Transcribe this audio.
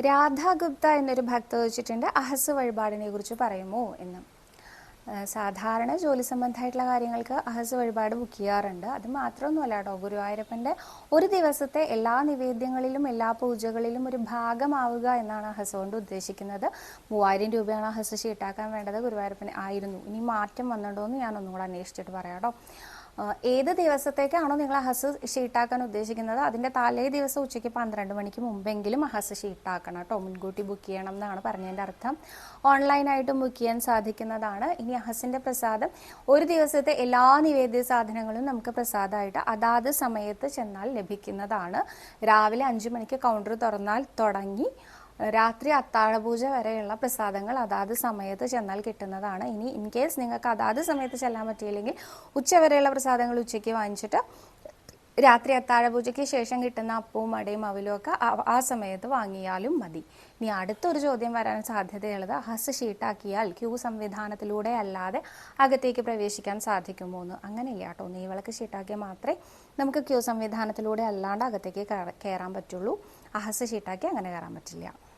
രാധ ഗുപ്ത എന്നൊരു ഭക്ത ചോദിച്ചിട്ടുണ്ട് അഹസ് വഴിപാടിനെ കുറിച്ച് പറയുമോ എന്ന്. സാധാരണ ജോലി സംബന്ധമായിട്ടുള്ള കാര്യങ്ങൾക്ക് അഹസ് വഴിപാട് ബുക്ക് ചെയ്യാറുണ്ട്. അത് മാത്രമൊന്നുമല്ല കേട്ടോ. ഗുരുവായൂരപ്പന്റെ ഒരു ദിവസത്തെ എല്ലാ നിവേദ്യങ്ങളിലും എല്ലാ പൂജകളിലും ഒരു ഭാഗമാവുക എന്നാണ് അഹസ് കൊണ്ട് ഉദ്ദേശിക്കുന്നത്. മൂവായിരം രൂപയാണ് അഹസ് ഷീട്ടാക്കാൻ വേണ്ടത് ഗുരുവായൂരപ്പൻ ആയിരുന്നു. ഇനി മാറ്റം വന്നിട്ടുണ്ടോ എന്ന് ഞാൻ ഒന്നുകൂടെ അന്വേഷിച്ചിട്ട് പറയാം കേട്ടോ. ഏത് ദിവസത്തേക്കാണോ നിങ്ങൾ അഹസ് ഷീട്ടാക്കാൻ ഉദ്ദേശിക്കുന്നത്? അതിന്റെ തലേ ദിവസം ഉച്ചയ്ക്ക് പന്ത്രണ്ട് മണിക്ക് മുമ്പെങ്കിലും അഹസ് ഷീട്ടാക്കണം കേട്ടോ. മുൻകൂട്ടി ബുക്ക് ചെയ്യണം എന്നാണ് പറഞ്ഞതിന്റെ അർത്ഥം. ഓൺലൈനായിട്ടും ബുക്ക് ചെയ്യാൻ സാധിക്കുന്നതാണ്. ഇനി അഹസിന്റെ പ്രസാദം. ഒരു ദിവസത്തെ എല്ലാ നിവേദ്യ സാധനങ്ങളും നമുക്ക് പ്രസാദമായിട്ട് അതാത് സമയത്ത് ചെന്നാൽ ലഭിക്കുന്നതാണ്. രാവിലെ അഞ്ച് മണിക്ക് കൗണ്ടർ തുറന്നാൽ തുടങ്ങി. രാത്രി അത്താഴപൂജ വരെയുള്ള പ്രസാദങ്ങൾ അതാത് സമയത്ത് ചെന്നാൽ കിട്ടുന്നതാണ്. ഇനി ഇൻ കേസ് നിങ്ങൾക്ക് അതാത് സമയത്ത് ചെല്ലാൻ പറ്റിയില്ലെങ്കിൽ ഉച്ചവരെയുള്ള പ്രസാദങ്ങൾ ഉച്ചയ്ക്ക് വാങ്ങിച്ചിട്ട് രാത്രി അത്താഴപൂജയ്ക്ക് ശേഷം കിട്ടുന്ന അപ്പവും അടയും അവലും ഒക്കെ ആ- സമയത്ത് വാങ്ങിയാലും മതി. ഇനി അടുത്തൊരു ചോദ്യം വരാൻ സാധ്യതയുള്ളത് ഹസ് ഷീട്ടാക്കിയാൽ ക്യൂ സംവിധാനത്തിലൂടെ അല്ലാതെ അകത്തേക്ക് പ്രവേശിക്കാൻ സാധിക്കുമോ എന്ന്. അങ്ങനെയില്ല കേട്ടോ. നെയ്വിളക്ക് ഷീട്ടാക്കിയാൽ മാത്രമേ നമുക്ക് ക്യൂ സംവിധാനത്തിലൂടെ അല്ലാണ്ട് അകത്തേക്ക് കയറാൻ പറ്റുള്ളൂ. അഹസ് ഷീട്ടാക്കി അങ്ങനെ കയറാൻ പറ്റില്ല.